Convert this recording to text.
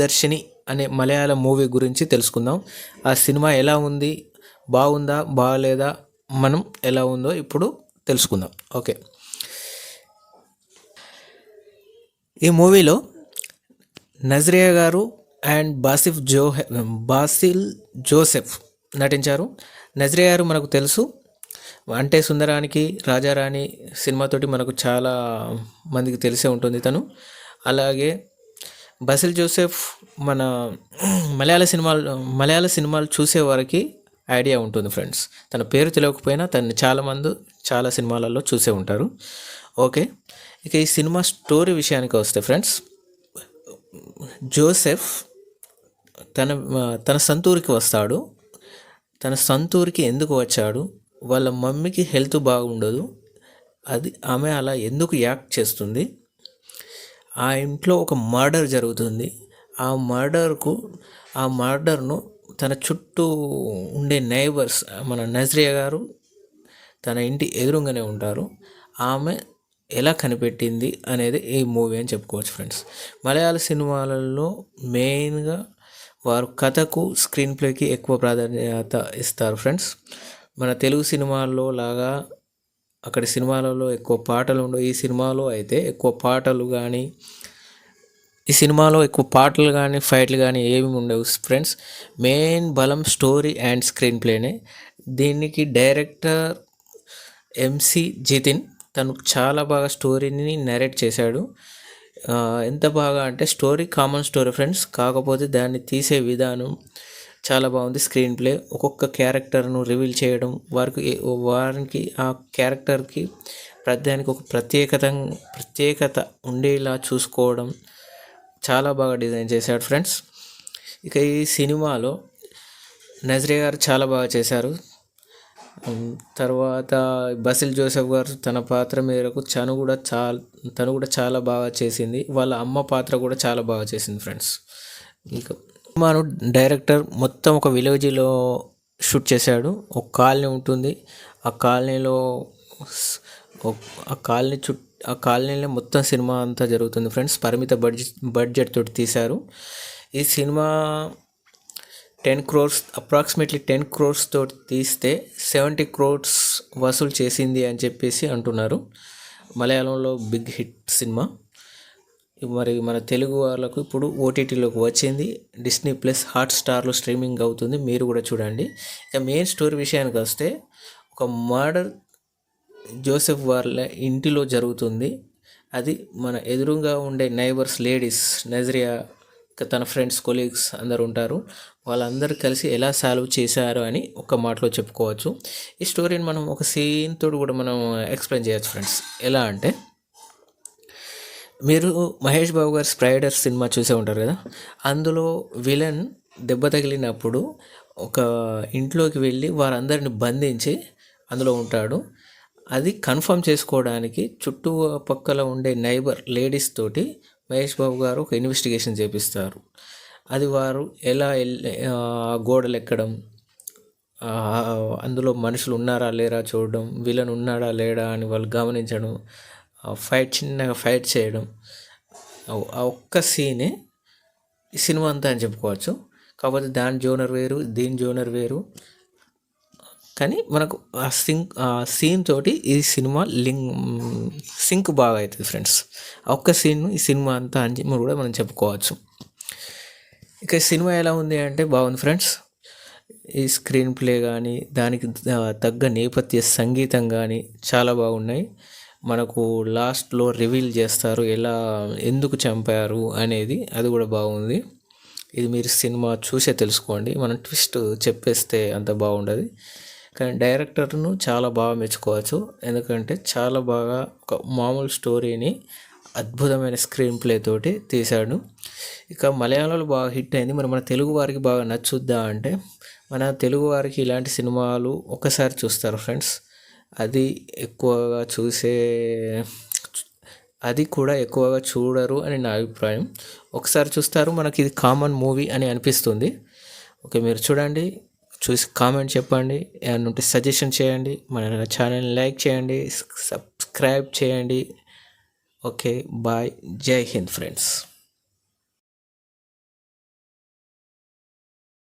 దర్శిని అనే మలయాళం మూవీ గురించి తెలుసుకుందాం. ఆ సినిమా ఎలా ఉంది? బాగుందా? బాగాలేదా మనం ఎలా ఉందో ఇప్పుడు తెలుసుకుందాం. ఓకే. ఈ మూవీలో నజరియా గారు అండ్ బాసిఫ్ జో బాసిల్ జోసెఫ్ నటించారు. నజరియా గారు మనకు తెలుసు. అంటే సుందరానికి రాజారాణి సినిమాతోటి మనకు చాలా మందికి తెలిసే ఉంటుంది తను. అలాగే బసిల్ జోసెఫ్ మన మలయాళ సినిమాలు మలయాళ సినిమాలు చూసేవారికి ఐడియా ఉంటుంది ఫ్రెండ్స్. తన పేరు తెలియకపోయినా తను చాలామంది చాలా సినిమాలలో చూసే ఉంటారు. ఓకే? ఇక ఈ సినిమా స్టోరీ విషయానికి వస్తే ఫ్రెండ్స్ జోసెఫ్ తన తన సంతూరికి వస్తాడు. తన సంతూరికి ఎందుకు వచ్చాడు? వాళ్ళ మమ్మీకి హెల్త్ బాగుండదు. అది ఆమె అలా ఎందుకు యాక్ట్ చేస్తుంది? ఆ ఇంట్లో ఒక మర్డర్ జరుగుతుంది. ఆ మర్డర్కు ఆ మర్డర్ను తన చుట్టూ ఉండే నైబర్స్ మన నజరియా గారు తన ఇంటి ఎదురుగానే ఉంటారు. ఆమె ఎలా కనిపెట్టింది అనేది ఈ మూవీ అని చెప్పుకోవచ్చు ఫ్రెండ్స్. మలయాళ సినిమాలలో మెయిన్గా వారు కథకు స్క్రీన్ ప్లేకి ఎక్కువ ప్రాధాన్యత ఇస్తారు ఫ్రెండ్స్. మన తెలుగు సినిమాల్లో లాగా అక్కడ సినిమాలలో ఎక్కువ పాటలు ఉండవు. ఈ సినిమాలో అయితే ఎక్కువ పాటలు కానీ ఈ సినిమాలో ఎక్కువ పాటలు కానీ ఫైట్లు కానీ ఏమి ఉండవు ఫ్రెండ్స్. మెయిన్ బలం స్టోరీ అండ్ స్క్రీన్ ప్లేనే. దీనికి డైరెక్టర్ ఎంసి జితిన్ తను చాలా బాగా స్టోరీని నరేట్ చేశాడు. ఎంత బాగా అంటే స్టోరీ కామన్ స్టోరీ ఫ్రెండ్స్. కాకపోతే దాన్ని తీసే విధానం చాలా బాగుంది స్క్రీన్ ప్లే ఒక్కొక్క క్యారెక్టర్ను రివీల్ చేయడం వారికి వారికి ఆ క్యారెక్టర్కి ప్రతిదానికి ఒక ప్రత్యేకత ప్రత్యేకత ఉండేలా చూసుకోవడం చాలా బాగా డిజైన్ చేశాడు ఫ్రెండ్స్ ఇక ఈ సినిమాలో నజరే గారు చాలా బాగా చేశారు. తర్వాత బసిల్ జోసెఫ్ గారు తన పాత్ర మేరకు తను కూడా చాలా తను కూడా చాలా బాగా చేసింది. వాళ్ళ అమ్మ పాత్ర కూడా చాలా బాగా చేసింది ఫ్రెండ్స్ ఇక సినిమాను డైరెక్టర్ మొత్తం ఒక విలేజ్లో షూట్ చేశాడు. ఒక కాలనీ ఉంటుంది. ఆ కాలనీలో ఆ కాలనీ చుట్టూ ఆ కాలనీలో మొత్తం సినిమా అంతా జరుగుతుంది ఫ్రెండ్స్. పరిమిత బడ్జెట్ బడ్జెట్ తోటి తీశారు. ఈ cinema ten crores approximately ten crores తోటి తీస్తే సెవెంటీ క్రోర్స్ వసూలు చేసింది అని చెప్పేసి అంటున్నారు. మలయాళంలో బిగ్ హిట్ సినిమా. మరి మన తెలుగు వాళ్ళకు ఇప్పుడు ఓటీటీలోకి వచ్చింది. డిస్నీ ప్లస్ హాట్ స్టార్లో స్ట్రీమింగ్ అవుతుంది. మీరు కూడా చూడండి. ఇక మెయిన్ స్టోరీ విషయానికి వస్తే ఒక మర్డర్ జోసెఫ్ వాళ్ళ ఇంటిలో జరుగుతుంది. అది మన ఎదురుగా ఉండే నైబర్స్ లేడీస్ నజరియా తన ఫ్రెండ్స్ కొలీగ్స్ అందరు ఉంటారు. వాళ్ళందరూ కలిసి ఎలా సాల్వ్ చేశారు అని ఒక మాటలో చెప్పుకోవచ్చు. ఈ స్టోరీని మనం ఒక సీన్తో తోడు కూడా మనం ఎక్స్ప్లెయిన్ చేయొచ్చు ఫ్రెండ్స్ ఎలా అంటే మీరు మహేష్ బాబు గారి స్ప్రైడర్ సినిమా చూసే ఉంటారు కదా? అందులో విలన్ దెబ్బ తగిలినప్పుడు ఒక ఇంట్లోకి వెళ్ళి వారందరిని బంధించి అందులో ఉంటాడు. అది కన్ఫర్మ్ చేసుకోవడానికి చుట్టుపక్కల ఉండే నైబర్ లేడీస్ తోటి మహేష్ బాబు గారు ఒక ఇన్వెస్టిగేషన్ చేపిస్తారు. అది వారు ఎలా గోడలు ఎక్కడం అందులో మనుషులు ఉన్నారా లేరా చూడడం విలన్ ఉన్నాడా లేడా అని వాళ్ళు గమనించడం ఫైట్ చిన్నగా ఫైట్ చేయడం. ఆ ఒక్క సీనే ఈ సినిమా అంతా అని చెప్పుకోవచ్చు. కాకపోతే దాని జోనర్ వేరు దీని జోనర్ వేరు. కానీ మనకు ఆ సింక్ ఆ సీన్ తోటి ఈ సినిమా లింక్ సింక్ బాగా అవుతుంది ఫ్రెండ్స్ ఒక్క సీన్ ఈ సినిమా అంతా అని కూడా మనం చెప్పుకోవచ్చు. ఇక సినిమా ఎలా ఉంది అంటే బాగుంది ఫ్రెండ్స్ ఈ స్క్రీన్ ప్లే కానీ దానికి తగ్గ నేపథ్య సంగీతం కానీ చాలా బాగున్నాయి. మనకు లాస్ట్లో రివీల్ చేస్తారు ఎలా ఎందుకు చంపారు అనేది అది కూడా బాగుంది. ఇది మీరు సినిమా చూసే తెలుసుకోండి. మనం ట్విస్ట్ చెప్పేస్తే అంత బాగుండదు. కానీ డైరెక్టర్ను చాలా బాగా మెచ్చుకోవచ్చు. ఎందుకంటే చాలా బాగా ఒక మామూలు స్టోరీని అద్భుతమైన స్క్రీన్ ప్లే తోటి తీశాడు. ఇక మలయాళంలో బాగా హిట్ అయింది. మరి మన తెలుగు వారికి బాగా నచ్చుద్దా అంటే మన తెలుగు వారికి ఇలాంటి సినిమాలు ఒకసారి చూస్తారు ఫ్రెండ్స్. అది ఎక్కువగా చూసే అది కూడా ఎక్కువగా చూడరు అని నా అభిప్రాయం. ఒకసారి చూస్తారు మనకి ఇది కామన్ మూవీ అని అనిపిస్తుంది. ఓకే మీరు చూడండి చూసి కామెంట్ చెప్పండి ఏమన్నా ఉంటే సజెషన్ చేయండి మన ఛానల్ని లైక్ చేయండి సబ్స్క్రైబ్ చేయండి. ఓకే బాయ్ జై హింద్ ఫ్రెండ్స్